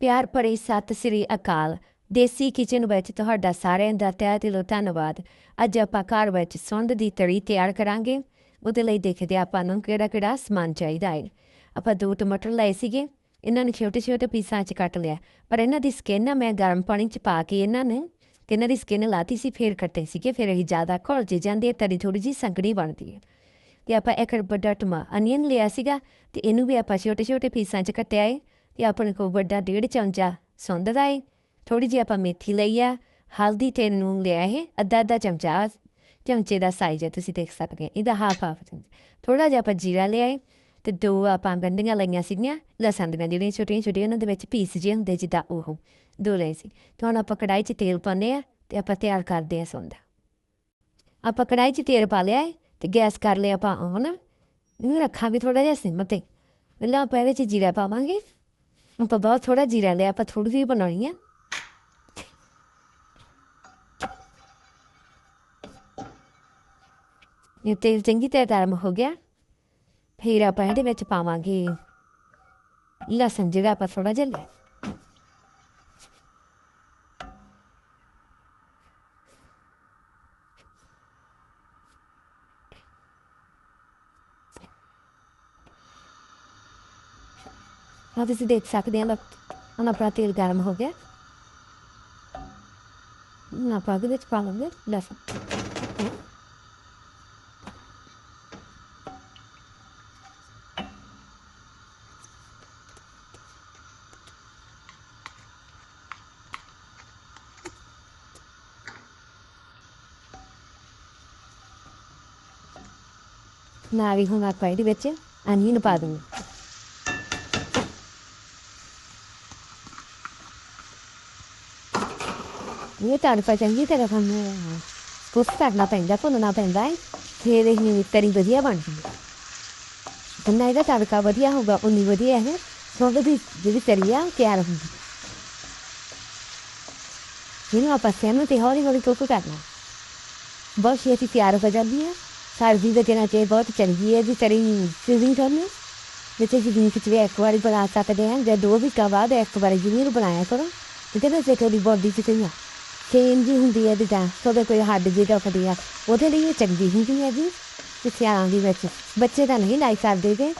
ਪਿਆਰ ਭਰੀ ਸਤਿ ਸ੍ਰੀ ਅਕਾਲ। ਦੇਸੀ ਕਿਚਨ ਵਿੱਚ ਤੁਹਾਡਾ ਸਾਰਿਆਂ ਦਾ ਤਹਿ ਦਿਲੋਂ ਧੰਨਵਾਦ। ਅੱਜ ਆਪਾਂ ਘਰ ਵਿੱਚ ਸੁੰਡ ਦੀ ਤਰੀ ਤਿਆਰ ਕਰਾਂਗੇ। ਉਹਦੇ ਲਈ ਦੇਖਦੇ ਹਾਂ ਆਪਾਂ ਨੂੰ ਕਿਹੜਾ ਕਿਹੜਾ ਸਮਾਨ ਚਾਹੀਦਾ ਹੈ। ਆਪਾਂ ਦੋ ਟਮਾਟਰ ਲਏ ਸੀਗੇ। ਇਹਨਾਂ ਨੂੰ ਛੋਟੇ ਛੋਟੇ ਪੀਸਾਂ 'ਚ ਕੱਟ ਲਿਆ। ਪਰ ਇਹਨਾਂ ਦੀ ਸਕਿਨ ਨਾ ਮੈਂ ਗਰਮ ਪਾਣੀ 'ਚ ਪਾ ਕੇ ਇਹਨਾਂ ਨੇ ਤੇ ਇਹਨਾਂ ਦੀ ਸਕਿਨ ਲਾਤੀ ਸੀ, ਫੇਰ ਕੱਟੇ ਸੀਗੇ। ਫਿਰ ਇਹ ਜ਼ਿਆਦਾ ਘੁਲ ਜੇ ਜਾਂਦੀ ਹੈ ਤਰੀ ਥੋੜੀ ਜੀ ਸੰਗੜੀ ਬਣਦੀ ਹੈ। ਤੇ ਆਪਾਂ ਇੱਕ ਵੱਡਾ ਟਮਾ ਅਨੀਅਨ ਲਿਆ ਸੀਗਾ ਤੇ ਇਹਨੂੰ ਵੀ ਆਪਾਂ ਛੋਟੇ ਛੋਟੇ ਪੀਸਾਂ 'ਚ ਕੱਟਿਆ ਹੈ। ਤੇ ਆਪਣੇ ਕੋਲ ਵੱਡਾ ਡੇਢ ਚਮਚਾ ਸੁੰਡ ਦਾ ਹੈ ਥੋੜੀ ਜਿਹੀ ਆਪਾਂ ਮੇਥੀ ਲਈ ਆ, ਹਲਦੀ ਤੇ ਨੂਨ ਲਿਆ ਹੈ ਅੱਧਾ ਅੱਧਾ ਚਮਚਾ। ਚਮਚੇ ਦਾ ਸਾਈਜ਼ ਹੈ ਤੁਸੀਂ ਦੇਖ ਸਕਦੇ ਹੋ, ਇਹਦਾ ਹਾਫ ਹਾਫ ਥੋੜਾ ਜਿਹਾ ਆਪਾਂ ਜੀਰਾ ਲਿਆ ਹੈ ਤੇ ਦੋ ਆਪਾਂ ਗੰਢੀਆਂ ਲਈਆਂ ਸੀਗੀਆਂ, ਲਸਣ ਦੀਆਂ ਜਿਹੜੀਆਂ ਛੋਟੀਆਂ ਛੋਟੀਆਂ, ਉਹਨਾਂ ਦੇ ਵਿੱਚ ਪੀਸ ਜਿਹੇ ਹੁੰਦੇ ਜਿੱਦਾਂ ਉਹ, ਦੋ ਲਏ ਸੀ। ਤੇ ਹੁਣ ਆਪਾਂ ਕੜਾਈ 'ਚ ਤੇਲ ਪਾਉਂਦੇ ਆ, ਤੇ ਆਪਾਂ ਤਿਆਰ ਕਰਦੇ ਆ ਸੁੰਡ। ਆਪਾਂ ਕੜਾਈ 'ਚ ਤੇਲ ਪਾ ਲਿਆ ਹੈ ਤੇ ਗੈਸ ਕਰ ਲਿਆ ਆਪਾਂ ਔਨ ਇਹਨੂੰ ਰੱਖਾਂ ਵੀ ਥੋੜਾ ਜਿਹਾ ਸਿਮ ਤੇ। ਪਹਿਲਾਂ ਆਪਾਂ ਇਹਦੇ 'ਚ ਜੀਰਾ ਪਾਵਾਂਗੇ। ਆਪਾਂ ਬਹੁਤ ਥੋੜਾ ਜੀਰਾ ਲਿਆ ਆਪਾਂ ਥੋੜੀ ਜਿਹੀ ਬਣਾਉਣੀ ਆ। ਇਹ ਤੇਲ ਚੰਗੀ ਤਰ੍ਹਾਂ ਗਰਮ ਹੋ ਗਿਆ। ਫਿਰ ਆਪਾਂ ਇਹਦੇ ਵਿੱਚ ਪਾਵਾਂਗੇ ਲਸਣ, ਜਿਹੜਾ ਆਪਾਂ ਥੋੜਾ ਜਿਹਾ ਲਿਆ। ਹਾਂ ਤੁਸੀਂ ਦੇਖ ਸਕਦੇ ਹੋ ਹੁਣ ਆਪਣਾ ਤੇਲ ਗਰਮ ਹੋ ਗਿਆ ਨਾ ਪਾ ਕੇ ਵਿੱਚ ਪਾ ਲਾਂਗੇ ਲਸਣ ਨਾ ਵੀ ਹੁਣ ਆਪਾਂ ਇਹਦੇ ਵਿੱਚ ਅਨੀਅਨ ਪਾ ਦੂੰਗੇ ਇਹ ਤੜਕਾ ਚੰਗੀ ਤਰ੍ਹਾਂ ਸਾਨੂੰ ਕੁੱਕ ਕਰਨਾ ਪੈਂਦਾ ਭੁੰਨਣਾ ਪੈਂਦਾ ਹੈ, ਫਿਰ ਇਹ ਤਰੀ ਵਧੀਆ ਬਣਦੀ ਹੈ। ਜਿੰਨਾ ਇਹਦਾ ਤੜਕਾ ਵਧੀਆ ਹੋਊਗਾ, ਉਨੀ ਵਧੀਆ ਹੈ ਸੁੰਡ ਦੀ ਜਿਹੜੀ ਤਰੀ ਆ, ਉਹ ਤਿਆਰ ਹੁੰਦੀ ਜਿਹਨੂੰ ਆਪਾਂ ਸੈਨ ਤੇ ਹੌਲੀ ਹੌਲੀ ਕੁੱਕ ਕਰਨਾ ਬਹੁਤ ਛੇਤੀ ਤਿਆਰ ਹੋ ਜਾਂਦੀ ਹੈ। ਸਰਦੀ ਦੇ ਦਿਨਾਂ 'ਚ ਇਹ ਬਹੁਤ ਚੰਗੀ ਹੈ ਜੀ ਤਰੀ ਸੀਜ਼ਿੰਗ ਕਰਨੀ ਜਿੱਥੇ ਕਿ ਦਿਨ ਇੱਕ ਵਾਰੀ ਬਣਾ ਸਕਦੇ ਹਾਂ, ਜਾਂ ਦੋ ਵੀ ਬਾਅਦ ਇੱਕ ਵਾਰੀ ਜ਼ਰੂਰ ਬਣਾਇਆ ਕਰੋ। ਤੇ ਕਹਿੰਦੇ ਸੇ ਕਦੀ ਬੋਡੀ 'ਚ ਕਿੰਨਾ ਚੇਂਜ ਹੀ ਹੁੰਦੀ ਹੈ ਜਿੱਦਾਂ ਕਦੇ ਕੋਈ ਹੱਡ ਜਿਹਦਾ ਫੜੀ ਆ। ਉਹਦੇ ਲਈ ਇਹ ਚੰਗੀ ਹੁੰਦੀ ਹੈ ਜੀ। ਤੇ ਸਿਆਲਾਂ ਦੀ ਵਿੱਚ ਬੱਚੇ ਤਾਂ ਨਹੀਂ ਲਾਈਕ ਕਰਦੇ ਗੇ।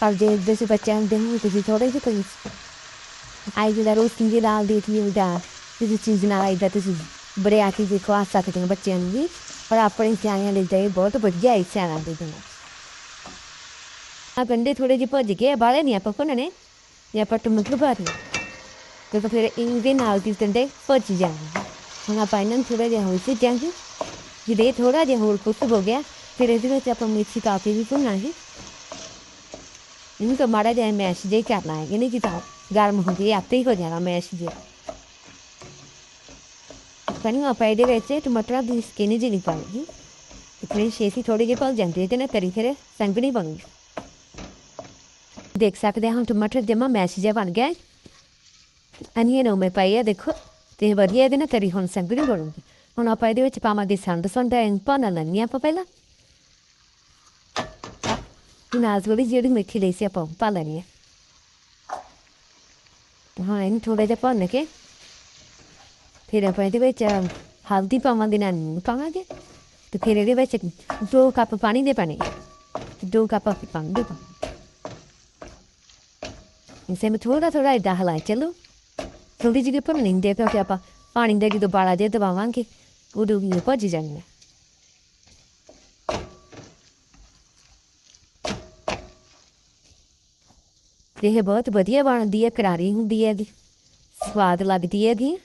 ਪਰ ਜੇ ਤੁਸੀਂ ਬੱਚੇ ਹੁੰਦੇ ਹੋ ਤੁਸੀਂ ਥੋੜੇ ਜਿਹੇ ਕੋਈ ਆਈ ਜਿਹੜਾ ਰੋਸਟਿੰਗ ਦੀ ਦਾਲ ਦੇ ਤੀ ਕਿਸੇ ਚੀਜ਼ ਨਾਲ ਆਈਦਾ ਤੁਸੀਂ ਬੜੇ ਆ ਕੇ ਖਵਾ ਸਕਦੇ ਹੋ ਬੱਚਿਆਂ ਨੂੰ ਵੀ। ਪਰ ਆਪਣੇ ਸਿਆਣਿਆਂ ਲਈ ਤਾਂ ਇਹ ਬਹੁਤ ਵਧੀਆ ਹੈ ਸਿਆਣਾਂ ਦੇ ਦਿਨ। ਆ ਗੰਡੇ ਥੋੜੇ ਜਿਹੇ ਭੁੱਜ ਗਏ ਬਾਲੇ ਨਹੀਂ ਆਪਾਂ ਭੁੰਨਣੇ। ਜਾਂ ਆਪਾਂ ਟਮਾਟਰ ਪਾ ਦੇ ਤੇ ਫਿਰ ਇਹਦੇ ਨਾਲ ਦੀ ਗੰਡੇ ਭੱਜ ਜਾਣਗੇ। ਹੁਣ ਆਪਾਂ ਇਹਨਾਂ ਨੂੰ ਥੋੜਾ ਜਿਹਾ ਹੋਰ ਸਿੱਜਾਂਗੇ ਜਿਹਦੇ ਥੋੜਾ ਜਿਹਾ ਹੋਰ ਕੁੱਕ ਹੋ ਗਿਆ ਫਿਰ ਇਹਦੇ ਵਿੱਚ ਆਪਾਂ ਮਿਰਚੀ ਪਾ ਕੇ ਵੀ ਭੁੰਨਾਂਗੇ ਇਹਨੂੰ ਤਾਂ ਮਾੜਾ ਜਿਹਾ ਮੈਸ਼ ਜੇ ਕਰਨਾ ਹੈ ਇਹਨੇ ਕੀ ਤਾਂ ਗਰਮ ਹੋ ਗਈ ਆਪੇ ਹੀ ਹੋ ਜਾਣਾ ਮੈਸ਼ ਜੇ ਕਣੀ ਆਪਾਂ ਇਹਦੇ ਵਿੱਚ ਟਮਾਟਰ ਦੀ ਸਕਿਨ ਜਿਹੀ ਪਾਉਣੀ ਤੇ ਫਿਰ ਛੇਤੀ ਥੋੜੀ ਜਿਹੀ ਪਲ ਜਾਂਦੀ ਹੈ ਤੇ ਨਾ ਤਰੀ ਫਿਰ ਸੰਗਣੀ ਬਣੂਗੀ ਦੇਖ ਸਕਦੇ ਹਾਂ ਟਮਾਟਰ ਜਮਾ ਮੈਸ਼ ਜਿਹਾ ਬਣ ਗਿਆ ਅਨੀਅਨ ਉਹ ਮੈਂ ਪਾਇਆ ਦੇਖੋ ਤੇ ਵਧੀਆ ਇਹਦੇ ਨਾਲ ਤੇਰੀ ਹੁਣ ਸੰਗਣੀ ਬਣੂਗੀ ਹੁਣ ਆਪਾਂ ਇਹਦੇ ਵਿੱਚ ਪਾਵਾਂਗੇ ਸੰਦ ਸੰਦ ਪਾਣਾ ਲੈਣੀ ਆਪਾਂ ਪਹਿਲਾਂ ਨਾਜ਼ ਵਾਲੀ ਜਿਹੜੀ ਮਿੱਠੀ ਲਈ ਸੀ ਆਪਾਂ ਪਾ ਲੈਣੀ ਹੈ ਹਾਂ ਇਹਨੂੰ ਥੋੜਾ ਜਿਹਾ ਭੁੰਨ ਕੇ ਫਿਰ ਆਪਾਂ ਇਹਦੇ ਵਿੱਚ ਹਲਦੀ ਪਾਵਾਂਗੇ ਨਾਲ ਨੂਣ ਪਾਵਾਂਗੇ ਤੇ ਫਿਰ ਇਹਦੇ ਵਿੱਚ ਦੋ ਕੱਪ ਪਾਣੀ ਦੇ ਪਾਣੀ ਦੋ ਕੱਪ ਪਾਣੀ ਦੇ ਪਾਣੀ ਇਸੇ में ਥੋੜਾ ਥੋੜਾ ਇਦਾਂ ਹਲਾਈ ਚਲੋ ਥੋੜੀ ਜਿਹੀ ਭੁੰਨਣੀ ਦੇ ਕਿਉਂਕਿ ਆਪਾਂ ਪਾਣੀ ਦਾ ਜਦੋਂ ਬਾਲਾ ਜੇ ਦਬਾਵਾਂਗੇ, ਉਦੋਂ ਵੀ ਭੱਜ ਜਾਣੀ ਇਹ ਬਹੁਤ ਵਧੀਆ ਬਣਦੀ ਹੈ ਕਰਾਰੀ ਹੁੰਦੀ ਹੈ ਜੀ ਸਵਾਦ ਲੱਗਦੀ ਹੈ ਜੀ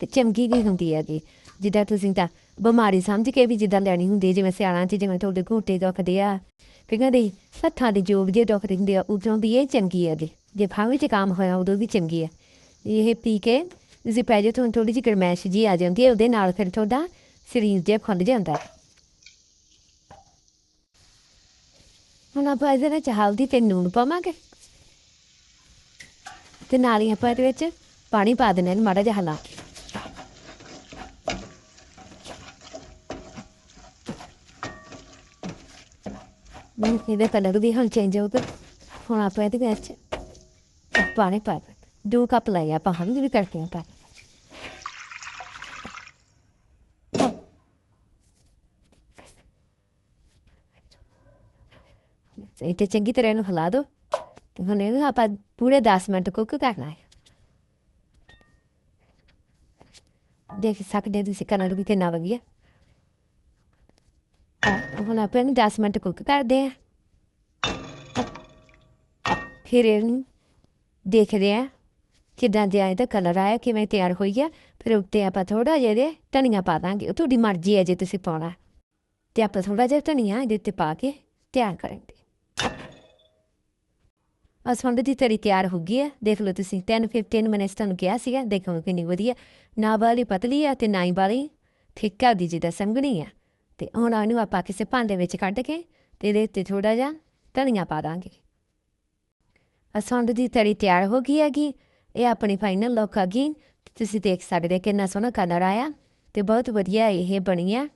ਤੇ ਚਮਕੀ ਵੀ ਹੁੰਦੀ ਹੈ ਜੀ ਜਿੱਦਾਂ ਤੁਸੀਂ ਤਾਂ ਬਿਮਾਰੀ ਸਮਝ ਕੇ ਵੀ ਜਿੱਦਾਂ ਲੈਣੀ ਹੁੰਦੀ ਜਿਵੇਂ ਸਿਆਲਾਂ 'ਚ ਜਿਵੇਂ ਤੁਹਾਡੇ ਘੋਟੇ ਦੁਖਦੇ ਆ ਫਿਰ ਕਹਿੰਦੇ ਸੱਥਾਂ ਦੇ ਜੋਗ ਜੇ ਦੁਖਦੇ ਹੁੰਦੇ ਆ, ਉਦੋਂ ਵੀ ਇਹ ਚੰਗੀ ਹੈ ਜੀ ਜੇ ਫਾਵੇਂ 'ਚ ਕੰਮ ਹੋਇਆ, ਉਦੋਂ ਵੀ ਚੰਗੀ ਹੈ ਇਹ ਪੀ ਕੇ, ਤੁਸੀਂ ਪੈ ਜਾਓ, ਤੁਹਾਨੂੰ ਥੋੜੀ ਜਿਹੀ ਗਰਮੈਸ਼ ਜੀ ਆ ਜਾਂਦੀ ਹੈ, ਉਹਦੇ ਨਾਲ ਫਿਰ ਤੁਹਾਡਾ ਸਰੀਰ ਜੇ ਖੁੱਲ ਜਾਂਦਾ ਹੁਣ ਆਪਾਂ ਇਹਦੇ ਵਿੱਚ ਹਲਦੀ ਤੇ ਨੂਣ ਪਾਵਾਂਗੇ। ਤੇ ਨਾਲ ਹੀ ਆਪਾਂ ਇਹਦੇ ਵਿੱਚ ਪਾਣੀ ਪਾ ਦੇਣਾ ਮਾੜਾ ਜਿਹਾ ਹਲਾ। ਮੈਂ ਇਹਦੇ ਕਲਰ ਵੀ ਹੁਣ ਚੇਂਜ ਹੋ ਹੁਣ ਆਪਾਂ ਇਹਦੇ ਵਿੱਚ ਪਾਣੀ ਪਾ ਦੇ ਦੋ ਕੱਪ ਲਏ ਆਪਾਂ ਹਮ ਵੀ ਕਰਕੇ ਆਪਾਂ ਇਹ ਤੇ ਚੰਗੀ ਤਰ੍ਹਾਂ ਇਹਨੂੰ ਹਿਲਾ ਦੋ ਹੁਣ ਇਹਨੂੰ ਆਪਾਂ ਪੂਰੇ 10 ਮਿੰਟ ਕੁੱਕ ਕਰਨਾ ਹੈ। ਦੇਖ ਸਕਦੇ ਹੋ ਤੁਸੀਂ ਕਲਰ ਵੀ ਕਿੰਨਾ ਵਗਿਆ ਹੁਣ ਆਪਾਂ ਇਹਨੂੰ 10 ਮਿੰਟ ਕੁੱਕ ਕਰਦੇ ਆ। ਫਿਰ ਇਹਨੂੰ ਦੇਖਦੇ ਆ। ਕਿੱਦਾਂ ਦੇ ਆਏ ਤਾਂ ਕਲਰ ਆਇਆ, ਕਿਵੇਂ ਤਿਆਰ ਹੋਈ ਆ, ਫਿਰ ਉੱਤੇ ਆਪਾਂ ਥੋੜਾ ਜਿਹਾ ਦੇ ਧਨੀਆ ਪਾ ਦਾਂਗੇ। ਉਹ ਤੁਹਾਡੀ ਮਰਜ਼ੀ ਹੈ ਜੇ ਤੁਸੀਂ ਪਾਉਣਾ। ਤੇ ਆਪਾਂ ਥੋੜਾ ਜਿਹਾ ਧਨੀਆ ਇਹਦੇ ਉੱਤੇ ਪਾ ਕੇ ਤਿਆਰ ਕਰਾਂਗੇ। ਅਸਵੰਦ ਦੀ ਤਰੀ ਤਿਆਰ ਹੋ ਗਈ ਹੈ ਦੇਖ ਲਓ ਤੁਸੀਂ 10 15 ਮਿੰਟਸ ਤੁਹਾਨੂੰ ਕਿਹਾ ਸੀਗਾ, ਦੇਖੋ ਕਿੰਨੀ ਵਧੀਆ। ਨਾ ਵਾਲੀ ਪਤਲੀ ਹੈ ਤੇ ਨਾ ਹੀ ਵਾਲੀ ਫਿੱਕਾ ਦੀ ਜਿਹਦਾ ਸੰਘਣੀ ਹੈ ਤੇ ਹੁਣ ਇਹਨੂੰ ਆਪਾਂ ਕਿਸੇ ਭਾਂਡੇ ਵਿੱਚ ਕੱਢ ਕੇ ਤੇ ਇਹਦੇ ਉੱਤੇ ਥੋੜਾ ਜਿਹਾ ਧਨੀਆ ਪਾ ਦਾਂਗੇ। ਅਸਵੰਦ ਦੀ ਤਰੀ ਤਿਆਰ ਹੋ ਗਈ ਹੈਗੀ। ਇਹ ਆਪਣੀ ਫਾਈਨਲ ਲੁੱਕ ਆ ਗਈ। ਤੁਸੀਂ ਦੇਖ ਸਕਦੇ ਕਿੰਨਾ ਸੋਹਣਾ ਕਲਰ ਆਇਆ ਤੇ ਬਹੁਤ ਵਧੀਆ ਇਹ ਬਣੀ ਹੈ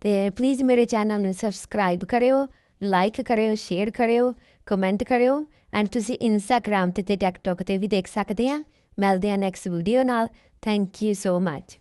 ਤੇ ਪਲੀਜ਼ ਮੇਰੇ ਚੈਨਲ ਨੂੰ ਸਬਸਕ੍ਰਾਈਬ ਕਰਿਓ ਲਾਈਕ ਕਰਿਓ ਸ਼ੇਅਰ ਕਰਿਓ ਕਮੈਂਟ ਕਰਿਓ। ਐਂਡ ਤੁਸੀਂ ਇੰਸਟਾਗ੍ਰam ਤੇ ਟਿਕਟੌਕ ਤੇ ਵੀ ਦੇਖ ਸਕਦੇ ਆ। ਮਿਲਦੇ ਆ ਨੈਕਸਟ ਵੀਡੀਓ ਨਾਲ। Thank you so much